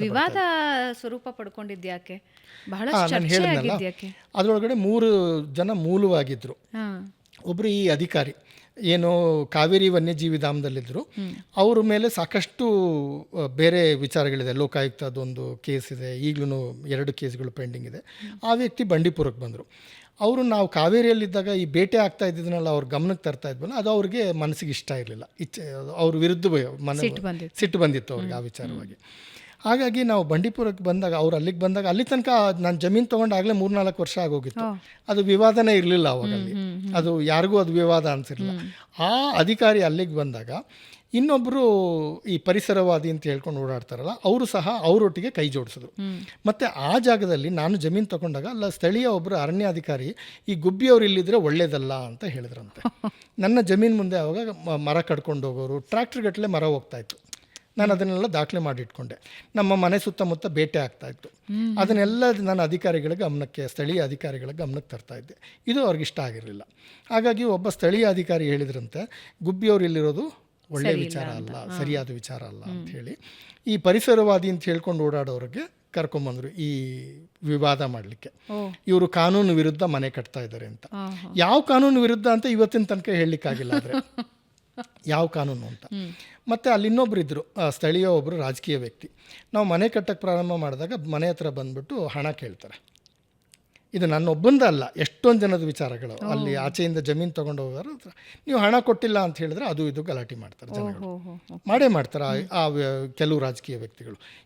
ವಿವಾದ ಸ್ವರೂಪ ಪಡ್ಕೊಂಡಿದ್ಯಾಕೆ ಹೇಳಿದ್ನಲ್ಲ ಅದರೊಳಗಡೆ ಮೂರು ಜನ ಮೂಲವಾಗಿದ್ರು. ಒಬ್ಬರು ಈ ಅಧಿಕಾರಿ ಏನು ಕಾವೇರಿ ವನ್ಯಜೀವಿ ಧಾಮದಲ್ಲಿದ್ದರು ಅವ್ರ ಮೇಲೆ ಸಾಕಷ್ಟು ಬೇರೆ ವಿಚಾರಗಳಿದೆ. ಲೋಕಾಯುಕ್ತ ಅದೊಂದು ಕೇಸ್ ಇದೆ. ಈಗಲೂ ಎರಡು ಕೇಸ್ಗಳು ಪೆಂಡಿಂಗ್ ಇದೆ. ಆ ವ್ಯಕ್ತಿ ಬಂಡೀಪುರಕ್ಕೆ ಬಂದರು. ಅವರು ನಾವು ಕಾವೇರಿಯಲ್ಲಿದ್ದಾಗ ಈ ಬೇಟೆ ಆಗ್ತಾ ಇದ್ದಿದ್ದನ್ನೆಲ್ಲ ಅವ್ರ ಗಮನಕ್ಕೆ ತರ್ತಾ ಇದ್ವಲ್ಲ ಅದು ಅವ್ರಿಗೆ ಮನಸ್ಸಿಗೆ ಇಷ್ಟ ಇರಲಿಲ್ಲ. ಇಚ್ಛೆ ಅವ್ರ ವಿರುದ್ಧ ಮನ. ಸಿಟ್ಟು ಬಂದಿತ್ತು. ಅವ್ರಿಗೆ ಆ ವಿಚಾರವಾಗಿ. ಹಾಗಾಗಿ ನಾವು ಬಂಡೀಪುರಕ್ಕೆ ಬಂದಾಗ ಅವ್ರು ಅಲ್ಲಿಗೆ ಬಂದಾಗ ಅಲ್ಲಿ ತನಕ ನಾನು ಜಮೀನು ತೊಗೊಂಡು ಆಗಲೇ ಮೂರ್ನಾಲ್ಕು ವರ್ಷ ಆಗೋಗಿತ್ತು. ಅದು ವಿವಾದನೇ ಇರಲಿಲ್ಲ ಅವಾಗಲ್ಲಿ ಅದು ಯಾರಿಗೂ ಅದು ವಿವಾದ ಅನ್ಸಿರಲಿಲ್ಲ. ಆ ಅಧಿಕಾರಿ ಅಲ್ಲಿಗೆ ಬಂದಾಗ ಇನ್ನೊಬ್ಬರು ಈ ಪರಿಸರವಾದಿ ಅಂತ ಹೇಳ್ಕೊಂಡು ಓಡಾಡ್ತಾರಲ್ಲ ಅವರು ಸಹ ಅವರೊಟ್ಟಿಗೆ ಕೈ ಜೋಡಿಸಿದ್ರು. ಮತ್ತು ಆ ಜಾಗದಲ್ಲಿ ನಾನು ಜಮೀನು ತಗೊಂಡಾಗ ಅಲ್ಲ ಸ್ಥಳೀಯ ಒಬ್ಬರು ಅರಣ್ಯಾಧಿಕಾರಿ ಈ ಗುಬ್ಬಿಯವ್ರು ಇಲ್ಲಿದ್ರೆ ಒಳ್ಳೇದಲ್ಲ ಅಂತ ಹೇಳಿದ್ರಂತೆ. ನನ್ನ ಜಮೀನು ಮುಂದೆ ಆವಾಗ ಮರ ಕಡ್ಕೊಂಡು ಹೋಗೋರು ಟ್ರ್ಯಾಕ್ಟರ್ ಗಟ್ಟಲೆ ಮರ ಹೋಗ್ತಾ ಇತ್ತು. ನಾನು ಅದನ್ನೆಲ್ಲ ದಾಖಲೆ ಮಾಡಿ ಇಟ್ಕೊಂಡೆ ನಮ್ಮ ಮನೆ ಸುತ್ತಮುತ್ತ ಬೇಟೆ ಆಗ್ತಾ ಇತ್ತು. ಅದನ್ನೆಲ್ಲ ನಾನು ಅಧಿಕಾರಿಗಳ ಗಮನಕ್ಕೆ ಸ್ಥಳೀಯ ಅಧಿಕಾರಿಗಳ ಗಮನಕ್ಕೆ ತರ್ತಾ ಇದ್ದೆ. ಇದು ಅವ್ರಿಗೆ ಇಷ್ಟ ಆಗಿರಲಿಲ್ಲ. ಹಾಗಾಗಿ ಒಬ್ಬ ಸ್ಥಳೀಯ ಅಧಿಕಾರಿ ಹೇಳಿದ್ರಂತೆ ಗುಬ್ಬಿಯವ್ರು ಇಲ್ಲಿರೋದು ಒಳ್ಳೆಯ ವಿಚಾರ ಅಲ್ಲ ಸರಿಯಾದ ವಿಚಾರ ಅಲ್ಲ ಅಂತ ಹೇಳಿ ಈ ಪರಿಸರವಾದಿ ಅಂತ ಹೇಳ್ಕೊಂಡು ಓಡಾಡೋರಿಗೆ ಕರ್ಕೊಂಬಂದರು ಈ ವಿವಾದ ಮಾಡಲಿಕ್ಕೆ. ಇವರು ಕಾನೂನು ವಿರುದ್ಧ ಮನೆ ಕಟ್ತಾ ಇದ್ದಾರೆ ಅಂತ. ಯಾವ ಕಾನೂನು ವಿರುದ್ಧ ಅಂತ ಇವತ್ತಿನ ತನಕ ಹೇಳಲಿಕ್ಕಾಗಿಲ್ಲ ಆದರೆ. ಯಾವ ಕಾನೂನು ಅಂತ. ಮತ್ತು ಅಲ್ಲಿ ಇನ್ನೊಬ್ರು ಇದ್ದರು ಸ್ಥಳೀಯ ಒಬ್ಬರು ರಾಜಕೀಯ ವ್ಯಕ್ತಿ. ನಾವು ಮನೆ ಕಟ್ಟಕ್ಕೆ ಪ್ರಾರಂಭ ಮಾಡಿದಾಗ ಮನೆ ಹತ್ರ ಬಂದ್ಬಿಟ್ಟು ಹಣ ಕೇಳ್ತಾರೆ. ಇದು ನನ್ನ ಒಬ್ಬಂದ ಅಲ್ಲ ಎಷ್ಟೊಂದು ಜನದ ವಿಚಾರಗಳು. ಅಲ್ಲಿ ಆಚೆಯಿಂದ ಜಮೀನು ತೊಗೊಂಡು ಹೋಗೋರು ಹತ್ರ ನೀವು ಹಣ ಕೊಟ್ಟಿಲ್ಲ ಅಂತ ಹೇಳಿದ್ರೆ ಅದು ಇದು ಗಲಾಟೆ ಮಾಡ್ತಾರೆ ಜನಗಳು. ಮಾಡೇ ಮಾಡ್ತಾರೆ ಆ- ಕೆಲವು ರಾಜಕೀಯ ವ್ಯಕ್ತಿಗಳು.